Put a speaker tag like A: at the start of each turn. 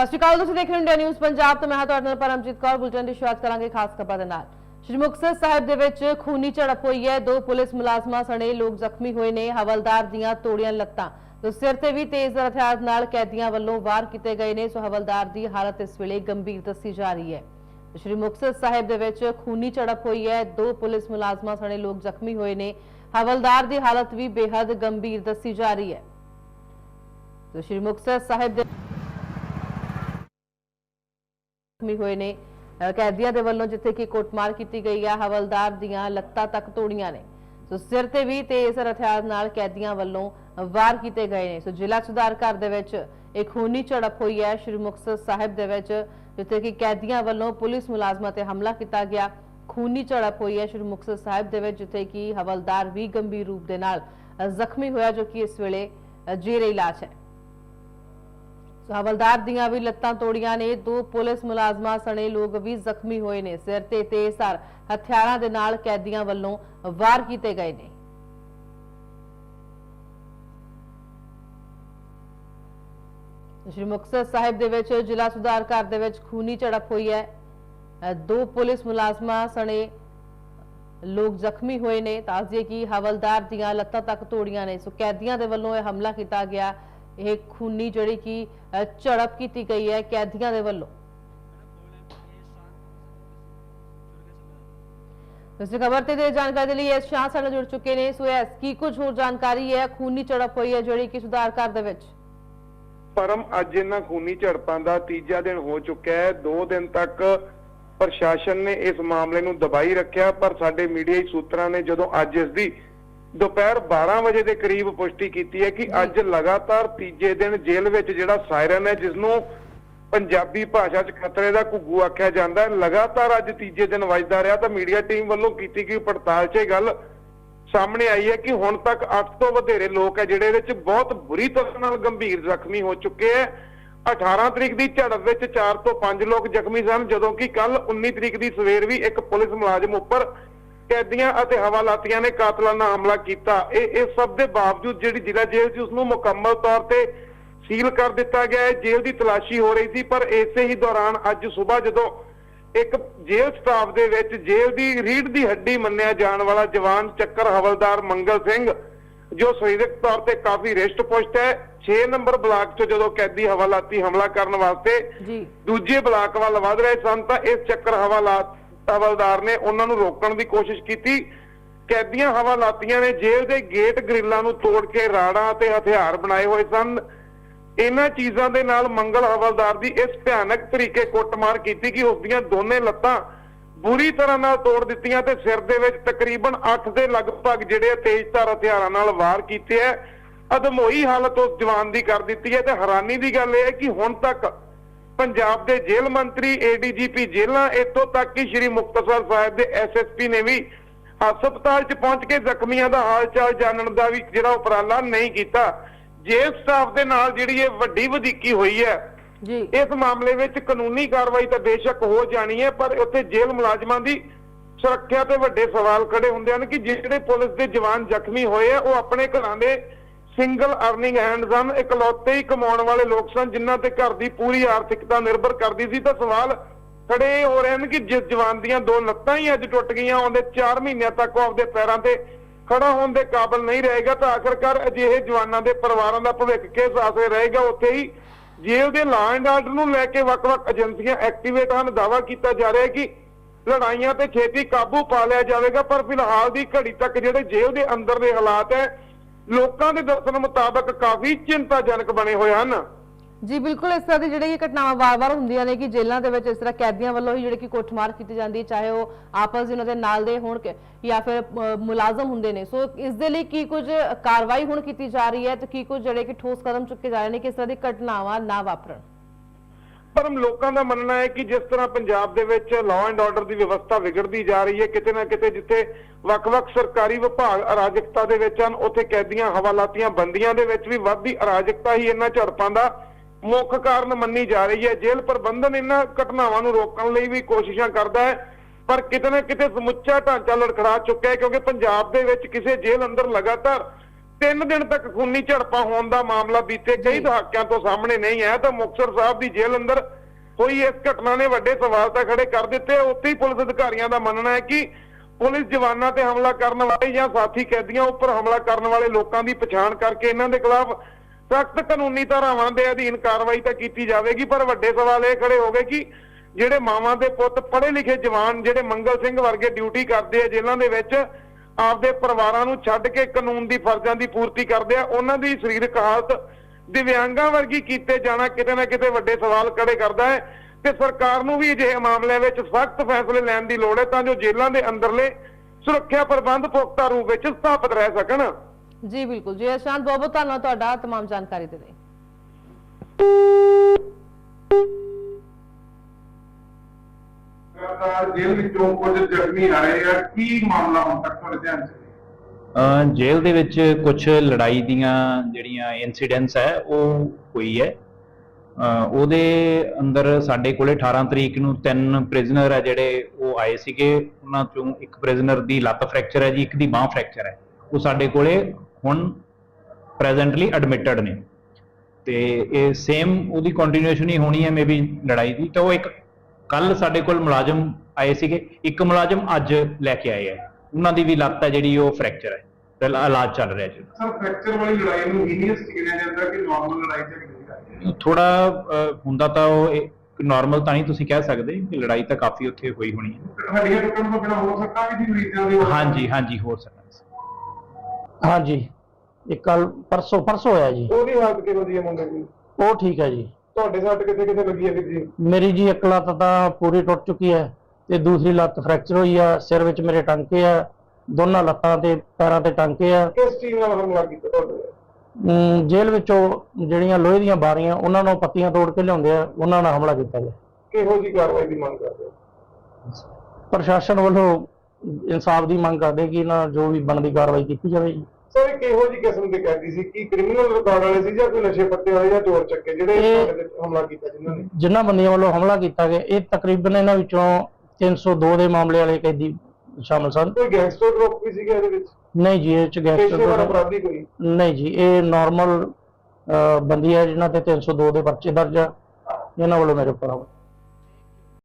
A: ਸਤਿ ਸ਼੍ਰੀ ਅਕਾਲ, ਤੁਸੀਂ ਦੇਖ ਰਹੇ ਹੋ ਇੰਡੀਆ ਨਿਊਜ਼ ਪੰਜਾਬ ਤੋਂ। ਮੈਂ ਤੁਹਾਡੇ ਨਾਲ ਪਰਮਜੀਤ ਕੌਰ, ਬੁਲਟਨ ਦੀ ਸ਼ੁਰੂਆਤ ਕਰਾਂਗੇ ਖਾਸ ਖਬਰਾਂ ਦੇ ਨਾਲ। ਸ਼੍ਰੀ ਮੁਕਤਸਰ ਸਾਹਿਬ ਦੇ ਵਿੱਚ ਖੂਨੀ ਝੜਪ ਹੋਈ ਹੈ। ਦੋ ਪੁਲਿਸ ਮੁਲਾਜ਼ਮਾਂ ਸਣੇ ਲੋਕ ਜ਼ਖਮੀ ਹੋਏ ਨੇ। ਹਵਲਦਾਰ ਦੀਆਂ ਤੋੜੀਆਂ ਲੱਤਾਂ ਤੇ ਸਿਰ ਤੇ ਵੀ ਤੇਜ਼ ਹਥਿਆਰ ਨਾਲ ਕੈਦੀਆਂ ਵੱਲੋਂ ਵਾਰ ਕੀਤੇ ਗਏ ਨੇ। ਸੋ ਹਵਲਦਾਰ ਦੀ ਹਾਲਤ ਇਸ ਵੇਲੇ ਗੰਭੀਰ ਦੱਸੀ ਜਾ ਰਹੀ ਹੈ। ਸ਼੍ਰੀ ਮੁਕਤਸਰ ਸਾਹਿਬ ਦੇ ਵਿੱਚ ਖੂਨੀ ਝੜਪ ਹੋਈ ਹੈ। ਦੋ ਪੁਲਿਸ ਮੁਲਾਜ਼ਮਾਂ ਸਣੇ ਲੋਕ ਜ਼ਖਮੀ ਹੋਏ ਨੇ। ਹਵਲਦਾਰ ਦੀ ਹਾਲਤ ਵੀ ਬੇहद ਗੰਭੀਰ ਦੱਸੀ ਜਾ ਰਹੀ ਹੈ। ਤੇ ਸ਼੍ਰੀ ਮੁਕਤਸਰ ਸਾਹਿਬ ਦੇ ਜ਼ਖਮੀ ਹੋਏ ਨੇ। ਕੈਦੀਆਂ ਦੇ ਵੱਲੋਂ ਜਿੱਥੇ ਕਿ ਕੁੱਟਮਾਰ ਕੀਤੀ ਗਈ ਹੈ ਹਵਲਦਾਰ ਦੀਆਂ ਲੱਤਾਂ ਤੱਕ ਤੋੜੀਆਂ ਨੇ। ਸੋ ਸਿਰ ਤੇ ਵੀ ਤੇਜ਼ ਹਥਿਆਰ ਨਾਲ ਕੈਦੀਆਂ ਵੱਲੋਂ ਵਾਰ ਕੀਤੇ ਗਏ ਨੇ। ਸੋ ਜ਼ਿਲ੍ਹਾ ਸੁਧਾਰ ਘਰ ਦੇ ਵਿੱਚ ਇੱਕ ਖੂਨੀ ਝੜਪ ਹੋਈ ਹੈ ਸ਼੍ਰੀ ਮੁਕਤਸਰ ਸਾਹਿਬ ਦੇ ਵਿੱਚ, ਜਿੱਥੇ ਕਿ ਕੈਦੀਆਂ ਵੱਲੋਂ ਪੁਲਿਸ ਮੁਲਾਜ਼ਮਾਂ ਤੇ ਹਮਲਾ ਕੀਤਾ ਗਿਆ। ਖੂਨੀ ਝੜਪ ਹੋਈ ਹੈ ਸ਼੍ਰੀ ਮੁਕਤਸਰ ਸਾਹਿਬ ਦੇ ਵਿੱਚ, ਜਿੱਥੇ ਕਿ ਹਵਲਦਾਰ ਵੀ ਗੰਭੀਰ ਰੂਪ ਦੇ ਨਾਲ ਜ਼ਖਮੀ ਹੋਇਆ ਜੋ ਕਿ ਇਸ ਵੇਲੇ ਜੇਰੇ ਇਲਾਜ ਹੈ। ਹਵਲਦਾਰ ਦੀਆਂ ਵੀ ਲੱਤਾਂ ਤੋੜੀਆਂ ਨੇ। ਦੋ ਪੁਲਿਸ ਮੁਲਾਜ਼ਮਾਂ ਸਣੇ ਲੋਕ ਵੀ ਜ਼ਖਮੀ ਹੋਏ ਨੇ। ਸਿਰ ਤੇ ਤੇਜ਼ਧਾਰ ਹਥਿਆਰਾਂ ਦੇ ਨਾਲ ਕੈਦੀਆਂ ਵੱਲੋਂ ਵਾਰ ਕੀਤੇ ਗਏ ਨੇ। ਸ਼੍ਰੀ ਮੁਕਤਸਰ ਸਾਹਿਬ ਦੇ ਵਿੱਚ ਜ਼ਿਲ੍ਹਾ ਸੁਧਾਰ ਘਰ ਦੇ ਵਿੱਚ ਖੂਨੀ ਝੜਪ ਹੋਈ ਹੈ। ਦੋ ਪੁਲਿਸ ਮੁਲਾਜ਼ਮਾਂ ਸਣੇ ਲੋਕ ਜ਼ਖਮੀ ਹੋਏ ਨੇ। ਤਾਜ਼ੀਏ ਕਿ ਹਵਲਦਾਰ ਦੀਆਂ ਲੱਤਾਂ ਤੱਕ ਤੋੜੀਆਂ ਨੇ। ਸੋ ਕੈਦੀਆਂ ਦੇ ਵੱਲੋਂ ਇਹ ਹਮਲਾ ਕੀਤਾ ਗਿਆ। ਇਹ ਖੂਨੀ ਜਿਹੜੀ ਕਿ ਝੜਪ ਕੀਤੀ ਗਈ ਹੈ ਕੈਦੀਆਂ ਦੇ ਵੱਲੋਂ। ਇਸ ਖਬਰ ਤੇ ਦੇ ਜਾਣਕਾਰੀ ਲਈ ਇਸ ਸ਼ਾਹ ਸਾਡੇ ਜੁੜ ਚੁੱਕੇ ਨੇ। ਸੋ ਇਸ ਕੀ ਕੁਝ ਹੋਰ ਜਾਣਕਾਰੀ ਹੈ? ਖੂਨੀ ਝੜਪ ਹੋਈ ਹੈ ਜਿਹੜੀ ਕਿ ਸੁਧਾਰ ਘਰ ਦੇ ਵਿੱਚ।
B: ਪਰਮ ਅੱਜ ਇਹਨਾਂ ਖੂਨੀ ਝੜਪਾਂ ਦਾ ਤੀਜਾ ਦਿਨ ਹੋ ਚੁੱਕਿਆ ਹੈ। 2 ਦਿਨ ਤੱਕ ਪ੍ਰਸ਼ਾਸਨ ਨੇ ਇਸ ਮਾਮਲੇ ਨੂੰ ਦਬਾਈ ਰੱਖਿਆ, ਪਰ ਸਾਡੇ ਮੀਡੀਆਈ ਸੂਤਰਾਂ ਨੇ ਜਦੋਂ ਅੱਜ ਇਸ ਦੀ ਦੁਪਹਿਰ 12 ਵਜੇ ਦੇ ਕਰੀਬ ਪੁਸ਼ਟੀ ਕੀਤੀ ਹੈ ਕਿ ਅੱਜ ਲਗਾਤਾਰ ਤੀਜੇ ਦਿਨ ਜੇਲ੍ਹ ਵਿੱਚ ਜਿਹੜਾ ਸਾਇਰਨ ਹੈ ਜਿਸ ਨੂੰ ਪੰਜਾਬੀ ਭਾਸ਼ਾ 'ਚ ਖਤਰੇ ਦਾ ਘੁੱਗੂ ਆਖਿਆ ਜਾਂਦਾ ਹੈ, ਲਗਾਤਾਰ ਅੱਜ ਤੀਜੇ ਦਿਨ ਵੱਜਦਾ ਰਿਹਾ ਤਾਂ ਮੀਡੀਆ ਟੀਮ ਵੱਲੋਂ ਕੀਤੀ ਗਈ ਪੜਤਾਲ 'ਚ ਇਹ ਗੱਲ ਸਾਹਮਣੇ ਆਈ ਹੈ ਕਿ ਹੁਣ ਤੱਕ 8 ਤੋਂ ਵਧੇਰੇ ਲੋਕ ਹੈ ਜਿਹੜੇ ਇਹਦੇ 'ਚ ਬਹੁਤ ਬੁਰੀ ਤਰ੍ਹਾਂ ਨਾਲ ਗੰਭੀਰ ਜ਼ਖਮੀ ਹੋ ਚੁੱਕੇ ਹੈ। 18 ਤਰੀਕ ਦੀ ਝੜਪ ਵਿੱਚ 4 ਤੋਂ 5 ਲੋਕ ਜ਼ਖਮੀ ਸਨ, ਜਦੋਂ ਕਿ ਕੱਲ 19 ਤਰੀਕ ਦੀ ਸਵੇਰ ਵੀ ਇੱਕ ਪੁਲਿਸ ਮੁਲਾਜ਼ਮ ਉੱਪਰ ਕੈਦੀਆਂ ਅਤੇ ਹਵਾਲਾਤੀਆਂ ਨੇ ਕਾਤਲਾਨਾ ਹਮਲਾ ਕੀਤਾ। ਇਹ ਇਹ ਸਭ ਦੇ ਬਾਵਜੂਦ ਜਿਹੜੀ ਜ਼ਿਲ੍ਹਾ ਜੇਲ੍ਹ ਸੀ ਉਸ ਨੂੰ ਮੁਕੰਮਲ ਤੌਰ ਤੇ ਸੀਲ ਕਰ ਦਿੱਤਾ ਗਿਆ। ਹੈ ਜੇਲ੍ਹ ਦੀ ਤਲਾਸ਼ੀ ਹੋ ਰਹੀ ਸੀ ਪਰ ਇਸੇ ਹੀ ਦੌਰਾਨ ਅੱਜ ਸਵੇਰ ਜਦੋਂ ਇੱਕ ਜੇਲ੍ਹ ਸਟਾਫ ਦੇ ਵਿੱਚ ਜੇਲ੍ਹ ਦੀ ਰੀੜ ਦੀ ਹੱਡੀ ਮੰਨਿਆ ਜਾਣ ਵਾਲਾ ਜਵਾਨ ਚੱਕਰ ਹਵਲਦਾਰ ਮੰਗਲ ਸਿੰਘ ਜੋ ਸਰੀਰਕ ਤੌਰ ਤੇ ਕਾਫੀ ਰਿਸ਼ਟ ਪੁਸ਼ਟ ਹੈ 6 ਨੰਬਰ ਬਲਾਕ 'ਚ ਜਦੋਂ ਕੈਦੀ ਹਵਾਲਾਤੀ ਹਮਲਾ ਕਰਨ ਵਾਸਤੇ
A: ਜੀ।
B: ਦੂਜੇ ਬਲਾਕ ਵੱਲ ਵਧ ਰਹੇ ਸਨ ਤਾਂ ਇਸ ਚੱਕਰ ਹਵਾਲਾਤ ਹਵਲਦਾਰ ਨੇ ਉਹਨਾਂ ਨੂੰ ਰੋਕਣ ਦੀ ਕੋਸ਼ਿਸ਼ ਕੀਤੀ। ਕੈਦੀਆਂ ਹਵਾਲਾਤੀਆਂ ਨੇ, ਜੇਲ੍ਹ ਦੇ ਗੇਟ ਗ੍ਰਿਲਾਂ ਨੂੰ ਤੋੜ ਕੇ ਰਾੜਾਂ ਤੇ ਹਥਿਆਰ ਬਣਾਏ ਹੋਏ ਸਨ। ਇਹਨਾਂ ਚੀਜ਼ਾਂ ਦੇ ਨਾਲ ਮੰਗਲ ਹਵਲਦਾਰ ਦੀ ਇਸ ਭਿਆਨਕ ਤਰੀਕੇ ਕੁੱਟਮਾਰ ਕੀਤੀ ਕਿ ਉਸ ਦੀਆਂ ਦੋਨੇ ਲੱਤਾਂ ਬੁਰੀ ਤਰ੍ਹਾਂ ਨਾਲ ਤੋੜ ਦਿੱਤੀਆਂ ਤੇ ਸਿਰ ਦੇ ਵਿੱਚ ਤਕਰੀਬਨ 8 ਦੇ ਲਗਭਗ ਜਿਹੜੇ ਤੇਜ਼ਧਾਰ ਹਥਿਆਰਾਂ ਨਾਲ ਵਾਰ ਕੀਤੇ ਐ। ਅਧਮੋਈ ਹਾਲਤ ਉਸ ਜਵਾਨ ਦੀ ਕਰ ਦਿੱਤੀ ਹੈ ਤੇ ਹੈਰਾਨੀ ਦੀ ਗੱਲ ਇਹ ਹੈ ਕਿ ਹੁਣ ਤੱਕ ਪੰਜਾਬ ਦੇ ਜੇਲ੍ਹ ਮੰਤਰੀ ਏਡੀਜੀਪੀ ਜੇਲ੍ਹਾਂ ਇੱਥੋਂ ਤੱਕ ਕਿ ਸ੍ਰੀ ਮੁਕਤਸਰ ਸਾਹਿਬ ਦੇ ਐਸਐਸਪੀ ਨੇ ਵੀ ਹਸਪਤਾਲ 'ਚ ਪਹੁੰਚ ਕੇ ਜ਼ਖਮੀਆਂ ਦਾ ਹਾਲ ਚਾਲ ਜਾਣਨ ਦਾ ਵੀ ਜਿਹੜਾ ਉਪਰਾਲਾ ਨਹੀਂ ਕੀਤਾ। ਜੇਲ੍ਹ ਸਟਾਫ ਦੇ ਨਾਲ ਜਿਹੜੀ ਇਹ ਵੱਡੀ ਵਧੀਕੀ ਹੋਈ ਹੈ
A: ਜੀ।
B: ਇਸ ਮਾਮਲੇ ਵਿੱਚ ਕਾਨੂੰਨੀ ਕਾਰਵਾਈ ਤਾਂ ਬੇਸ਼ੱਕ ਹੋ ਜਾਣੀ ਹੈ ਪਰ ਉੱਥੇ ਜੇਲ੍ਹ ਮੁਲਾਜ਼ਮਾਂ ਦੀ ਸੁਰੱਖਿਆ ਤੇ ਵੱਡੇ ਸਵਾਲ ਖੜੇ ਹੁੰਦੇ ਹਨ ਕਿ ਜਿਹੜੇ ਪੁਲਿਸ ਦੇ ਜਵਾਨ ਜ਼ਖਮੀ ਹੋਏ ਆ ਉਹ ਆਪਣੇ ਘਰਾਂ ਦੇ ਸਿੰਗਲ ਅਰਨਿੰਗ ਹੈਂਡਸ ਹਨ ਇਕਲੌਤੇ ਹੀ ਕਮਾਉਣ ਵਾਲੇ ਲੋਕ ਸਨ, ਜਿਨ੍ਹਾਂ ਤੇ ਘਰ ਦੀ ਪੂਰੀ ਆਰਥਿਕਤਾ ਨਿਰਭਰ ਕਰਦੀ ਸੀ। ਤਾਂ ਸਵਾਲ ਖੜੇ ਇਹ ਹੋ ਰਹੇ ਹਨ ਕਿ ਜਿਸ ਜਵਾਨ ਦੀਆਂ ਦੋ ਲੱਤਾਂ ਹੀ ਅੱਜ ਟੁੱਟ ਗਈਆਂ ਆਉਂਦੇ 4 ਮਹੀਨਿਆਂ ਤੱਕ ਉਹ ਆਪਦੇ ਪੈਰਾਂ ਤੇ ਖੜਾ ਹੋਣ ਦੇ ਕਾਬਿਲ ਨਹੀਂ ਰਹੇਗਾ। ਤਾਂ ਆਖਰਕਾਰ ਅਜਿਹੇ ਜਵਾਨਾਂ ਦੇ ਪਰਿਵਾਰਾਂ ਦਾ ਭਵਿੱਖ ਕਿਸ ਆਸਰੇ ਰਹੇਗਾ? ਉੱਥੇ ਹੀ ਜੇਲ੍ਹ ਦੇ ਲਾਅ ਐਂਡ ਆਰਡਰ ਨੂੰ ਲੈ ਕੇ ਵੱਖ-ਵੱਖ ਏਜੰਸੀਆਂ ਐਕਟੀਵੇਟ ਹਨ। ਦਾਵਾ ਕੀਤਾ ਜਾ ਰਿਹਾ ਹੈ ਕਿ ਲੜਾਈਆਂ ਤੇ ਛੇਤੀ ਕਾਬੂ ਪਾ ਲਿਆ ਜਾਵੇਗਾ, ਪਰ ਫਿਲਹਾਲ ਦੀ ਘੜੀ ਤੱਕ ਜਿਹੜੇ ਜੇਲ੍ਹ ਦੇ ਅੰਦਰ ਦੇ ਹਾਲਾਤ ਹੈ ਲੋਕਾਂ ਦੇ ਦੱਸਣ ਮੁਤਾਬਕ ਕਾਫੀ ਚਿੰਤਾਜਨਕ ਬਣੇ ਹੋਏ ਹਨ।
A: ਜੀ, ਬਿਲਕੁਲ, ਇਸ ਤਰ੍ਹਾਂ ਦੀ ਜਿਹੜੀ ਕਿ ਘਟਨਾਵਾਂ ਵਾਰ-ਵਾਰ ਹੁੰਦੀਆਂ ਨੇ ਕਿ ਜੇਲ੍ਹਾਂ ਦੇ ਵਿੱਚ ਇਸ ਤਰ੍ਹਾਂ ਕੈਦੀਆਂ ਵੱਲੋਂ ਹੀ ਜਿਹੜੇ ਕਿ ਕੁੱਟਮਾਰ ਕੀਤੀ ਜਾਂਦੀ ਹੈ, ਚਾਹੇ ਉਹ ਆਪਸ ਦੇ ਉਹਨਾਂ ਦੇ ਨਾਲ ਦੇ ਹੋਣ ਜਾਂ ਫਿਰ ਮੁਲਾਜ਼ਮ ਹੁੰਦੇ ਨੇ। ਸੋ, ਇਸ ਦੇ ਲਈ ਕੀ ਕੁਝ ਕਾਰਵਾਈ ਹੁਣ ਕੀਤੀ ਜਾ ਰਹੀ ਹੈ ਤੇ ਕੀ ਕੁਝ ਜਿਹੜੇ ਕਿ ਠੋਸ ਕਦਮ ਚੁੱਕੇ ਜਾ ਰਹੇ ਨੇ ਕਿ ਇਸ ਤਰ੍ਹਾਂ ਦੀ ਘਟਨਾਵਾਂ ਨਾ ਵਾਪਰਨ?
B: ਪਰ ਲੋਕਾਂ ਦਾ ਮੰਨਣਾ ਹੈ ਕਿ ਜਿਸ ਤਰ੍ਹਾਂ ਪੰਜਾਬ ਦੇ ਵਿੱਚ ਲਾਅ ਐਂਡ ਆਰਡਰ ਦੀ ਵਿਵਸਥਾ ਵਿਗੜਦੀ ਜਾ ਰਹੀ ਹੈ, ਕਿਤੇ ਨਾ ਕਿਤੇ ਜਿੱਥੇ ਵੱਖ-ਵੱਖ ਸਰਕਾਰੀ ਵਿਭਾਗ ਅਰਾਜਕਤਾ ਦੇ ਵਿੱਚ ਹਨ, ਉੱਥੇ ਕੈਦੀਆਂ ਹਵਾਲਾਤੀਆਂ ਬੰਦੀਆਂ ਦੇ ਵਿੱਚ ਵੀ ਵੱਧਦੀ ਅਰਾਜਕਤਾ ਹੀ ਇਹਨਾਂ ਝੜਪਾਂ ਦਾ ਮੁੱਖ ਕਾਰਨ ਮੰਨੀ ਜਾ ਰਹੀ ਹੈ। ਜੇਲ੍ਹ ਪ੍ਰਬੰਧਨ ਇਹਨਾਂ ਘਟਨਾਵਾਂ ਨੂੰ ਰੋਕਣ ਲਈ ਵੀ ਕੋਸ਼ਿਸ਼ਾਂ ਕਰਦਾ ਹੈ, ਪਰ ਕਿਤੇ ਨਾ ਕਿਤੇ ਸਮੁੱਚਾ ਢਾਂਚਾ ਲੜਖੜਾ ਚੁੱਕਿਆ ਹੈ, ਕਿਉਂਕਿ ਪੰਜਾਬ ਦੇ ਵਿੱਚ ਕਿਸੇ ਜੇਲ੍ਹ ਅੰਦਰ ਲਗਾਤਾਰ ਤਿੰਨ ਦਿਨ ਤੱਕ ਖੂਨੀ ਝੜਪਾਂ ਹੋਣ ਦਾ ਮਾਮਲਾ ਬੀਤੇ ਕਈ ਦਹਾਕਿਆਂ ਤੋਂ ਸਾਹਮਣੇ ਨਹੀਂ ਆਇਆ ਤਾਂ ਮੁਕਤਸਰ ਸਾਹਿਬ ਦੀ ਜੇਲ੍ਹ ਅੰਦਰ ਹੋਈ ਇਸ ਘਟਨਾ ਨੇ ਵੱਡੇ ਸਵਾਲ ਤਾਂ ਖੜੇ ਕਰ ਦਿੱਤੇ। ਉੱਥੇ ਹੀ ਪੁਲਿਸ ਅਧਿਕਾਰੀਆਂ ਦਾ ਮੰਨਣਾ ਹੈ ਕਿ ਪੁਲਿਸ ਜਵਾਨਾਂ ਤੇ ਹਮਲਾ ਕਰਨ ਵਾਲੇ ਜਾਂ ਸਾਥੀ ਕੈਦੀਆਂ ਉੱਪਰ ਹਮਲਾ ਕਰਨ ਵਾਲੇ ਲੋਕਾਂ ਦੀ ਪਛਾਣ ਕਰਕੇ ਇਹਨਾਂ ਦੇ ਖਿਲਾਫ ਸਖਤ ਕਾਨੂੰਨੀ ਧਾਰਾਵਾਂ ਦੇ ਅਧੀਨ ਕਾਰਵਾਈ ਤਾਂ ਕੀਤੀ ਜਾਵੇਗੀ ਪਰ ਵੱਡੇ ਸਵਾਲ ਇਹ ਖੜੇ ਹੋ ਗਏ ਕਿ ਜਿਹੜੇ ਮਾਵਾਂ ਦੇ ਪੁੱਤ ਪੜ੍ਹੇ ਲਿਖੇ ਜਵਾਨ ਜਿਹੜੇ ਮੰਗਲ ਸਿੰਘ ਵਰਗੇ ਡਿਊਟੀ ਕਰਦੇ ਆ ਜੇਲ੍ਹਾਂ ਦੇ ਵਿੱਚ ਆਪਦੇ ਪਰਿਵਾਰਾਂ ਨੂੰ ਛੱਡ ਕੇ ਕਾਨੂੰਨ ਦੀ ਫਰਜ਼ਾਂ ਦੀ ਪੂਰਤੀ ਕਰਦੇ ਆ ਉਹਨਾਂ ਦੀ ਸਰੀਰਕ ਹਾਲਤ ਦਿਵਿਆਂਗਾਂ ਵਰਗੀ ਕੀਤੇ ਜਾਣਾ ਕਿਤੇ ਨਾ ਕਿਤੇ ਵੱਡੇ ਸਵਾਲ ਖੜੇ ਕਰਦਾ ਹੈ ਤੇ ਸਰਕਾਰ ਨੂੰ ਵੀ ਅਜਿਹੇ ਮਾਮਲਿਆਂ ਵਿੱਚ ਸਖਤ ਫੈਸਲੇ ਲੈਣ ਦੀ ਲੋੜ ਹੈ ਤਾਂ ਜੋ ਜੇਲ੍ਹਾਂ ਦੇ ਅੰਦਰਲੇ ਸੁਰੱਖਿਆ ਪ੍ਰਬੰਧ ਪੁਖਤਾ ਰੂਪ ਵਿੱਚ ਸਥਾਪਿਤ ਰਹਿ ਸਕਣ
A: ਜੀ ਬਿਲਕੁਲ ਜੀ ਸ਼ਾਂਤ ਬਹੁਤ ਬਹੁਤ ਧੰਨਵਾਦ ਤੁਹਾਡਾ तमाम ਜਾਣਕਾਰੀ ਦੇ ਲਈ
B: ਲਗਾਤਾਰ ਜੇਲ੍ਹ ਵਿੱਚੋਂ ਕੁਝ ਜ਼ਖਮੀ ਆ ਆ। ਕੀ ਮਾਮਲਾ ਹੁਣ ਤੱਕ ਤੁਹਾਡੇ ਧਿਆਨ ਚ?
C: ਅ, ਜੇਲ੍ਹ ਦੇ ਵਿੱਚ ਕੁਝ ਲੜਾਈ ਦੀਆਂ ਜਿਹੜੀਆਂ ਇਨਸੀਡੈਂਟਸ ਹੈ ਉਹ ਹੋਈ ਹੈ। ਅ, ਉਹਦੇ ਅੰਦਰ ਸਾਡੇ ਕੋਲੇ 18 ਤਰੀਕ ਨੂੰ ਤਿੰਨ ਪ੍ਰਿਜ਼ਨਰ ਹੈ ਜਿਹੜੇ ਉਹ ਆਏ ਸੀਗੇ। ਉਹਨਾਂ ਚੋਂ ਇੱਕ ਪ੍ਰਿਜ਼ਨਰ ਦੀ ਲੱਤ ਫ੍ਰੈਕਚਰ ਹੈ ਜੀ ਇੱਕ ਦੀ ਬਾਹ ਫ੍ਰੈਕਚਰ ਹੈ। ਉਹ ਸਾਡੇ ਕੋਲੇ ਹੁਣ ਪ੍ਰੈਜ਼ੈਂਟਲੀ ਐਡਮਿਟਡ ਨੇ। ਤੇ ਇਹ ਸੇਮ ਉਹਦੀ ਕੰਟੀਨਿਊਸ਼ਨ ਹੀ ਹੋਣੀ ਹੈ ਮੇਬੀ ਲੜਾਈ ਦੀ। ਤਾਂ ਉਹ ਇੱਕ ਕੱਲ ਸਾਡੇ ਕੋਲ ਮੁਲਾਜ਼ਮ ਆਏ ਸੀਗੇ। ਇੱਕ ਮੁਲਾਜ਼ਮ ਅੱਜ ਲੈ ਕੇ ਆਏ ਹੈ ਉਹਨਾਂ ਦੀ ਵੀ ਲੱਤ ਹੈ ਜਿਹੜੀ ਉਹ ਫ੍ਰੈਕਚਰ ਹੈ ਤੇ ਇਲਾ- ਇਲਾਜ ਚੱਲ ਰਿਹਾ ਜੀ।
B: ਸਰ ਫ੍ਰੈਕਚਰ ਵਾਲੀ ਲੜਾਈ ਨੂੰ ਹੀਨੀਅਸ ਕਿਹਾ ਜਾਂਦਾ ਕਿ ਨਾਰਮਲ ਲੜਾਈ ਝਗੜੇ
C: ਥੋੜਾ ਹੁੰਦਾ ਤਾਂ ਉਹ ਨਾਰਮਲ ਤਾਂ ਨਹੀਂ ਤੁਸੀਂ ਕਹਿ ਸਕਦੇ ਕਿ ਲੜਾਈ ਤਾਂ ਕਾਫੀ ਉੱਥੇ ਹੋਈ ਹੋਣੀ ਹੈ।
B: ਹੱਡੀਆਂ ਟੁੱਟਣ ਤੋਂ ਬਿਨਾਂ ਹੋ ਸਕਦਾ ਵੀ ਦੀ ਮਰੀਜ਼ਾਂ ਦੇ
C: ਹਾਂਜੀ ਹਾਂਜੀ ਹੋ ਸਕਦਾ।
D: ਹਾਂਜੀ। ਇਹ ਕੱਲ ਪਰਸੋਂ ਪਰਸੋਂ ਹੋਇਆ ਜੀ।
B: ਉਹਦੀ ਹਾਲਤ ਕਿਹੋ ਜਿਹੀ ਹੈ ਮੁੰਡੇ ਦੀ?
D: ਉਹ ਠੀਕ ਹੈ ਜੀ।
B: ਤੁਹਾਡੇ ਸੱਟ ਕਿੱਥੇ ਕਿੱਥੇ ਲੱਗੀ ਹੈ ਵੀਰ ਜੀ
D: ਮੇਰੀ ਜੀ ਇੱਕ ਲੱਤ ਤਾਂ ਪੂਰੀ ਟੁੱਟ ਚੁੱਕੀ ਹੈ ਤੇ ਦੂਸਰੀ ਲੱਤ ਫ੍ਰੈਕਚਰ ਹੋਈ ਆ ਸਿਰ ਵਿੱਚ ਮੇਰੇ ਟਾਂਕੇ ਆ ਦੋਨਾਂ ਲੱਤਾਂ ਤੇ ਪੈਰਾਂ ਤੇ ਟਾਂਕੇ ਆ।
B: ਕਿਸ ਚੀਜ਼ ਨਾਲ ਹਮਲਾ ਕੀਤਾ ਤੁਹਾਡੇ?
D: ਅਮ, ਜੇਲ੍ਹ ਵਿੱਚੋਂ ਜਿਹੜੀਆਂ ਲੋਹੇ ਦੀਆਂ ਬਾਰੀਆਂ ਉਹਨਾਂ ਨੂੰ ਪੱਤੀਆਂ ਤੋੜ ਕੇ ਲਿਆਉਂਦੇ ਆ ਉਹਨਾਂ ਨਾਲ ਹਮਲਾ ਕੀਤਾ ਗਿਆ।
B: ਕਿਹੋ ਜਿਹੀ ਕਾਰਵਾਈ ਦੀ ਮੰਗ ਕਰਦੇ ਹੋ?
D: ਪ੍ਰਸ਼ਾਸਨ ਵੱਲੋਂ ਇਨਸਾਫ ਦੀ ਮੰਗ ਕਰਦੇ ਕਿ ਇਹਨਾਂ ਜੋ ਵੀ ਬਣਦੀ ਕਾਰਵਾਈ ਕੀਤੀ ਜਾਵੇ। ਜੀ
B: ਸਰ ਇਹ ਕਿਹੋ ਜਿਹੀ ਕਿਸਮ ਦੇ ਕੈਦੀ ਸੀ? ਕੀ ਕ੍ਰਿਮੀਨਲ ਰਿਕਾਰਡ ਵਾਲੇ ਸੀ ਜਾਂ ਕੋਈ ਨਸ਼ੇ ਪੱਤੇ ਵਾਲੇ ਜਾਂ ਚੋਰ ਚੱਕੇ ਜਿਹੜੇ
D: ਇਹ-
B: ਤੁਹਾਡੇ ਤੇ ਹਮਲਾ ਕੀਤਾ ਜਿਨ੍ਹਾਂ ਨੇ?
D: ਜਿਨ੍ਹਾਂ ਬੰਦਿਆਂ ਵੱਲੋਂ ਹਮਲਾ ਕੀਤਾ ਗਿਆ। ਇਹ ਤਕਰੀਬਨ ਇਹਨਾਂ ਵਿੱਚੋਂ 302 ਦੇ ਮਾਮਲੇ ਵਾਲੇ ਕੈਦੀ ਸ਼ਾਮਲ ਸਨ।
B: ਕੋਈ ਗੈਂਗਸਟਰ ਗਰੁੱਪ ਵੀ ਸੀਗਾ ਇਹਦੇ ਵਿੱਚ?
D: ਨਹੀਂ ਜੀ ਇਹ ਚ
B: ਪੇਸ਼ੇਵਰ
D: ਗੈਂਗਸਟਰ
B: ਅਪਰਾਧੀ ਕੋਈ?
D: ਨਹੀਂ ਜੀ ਇਹ ਨਾਰਮਲ ਬੰਦੀ ਹੈ ਜਿਨ੍ਹਾਂ ਤੇ 302 ਦੇ ਪਰਚੇ ਦਰਜ ਆ। ਇਹਨਾਂ ਵੱਲੋਂ ਮੇਰੇ ਉੱਪਰ ਆ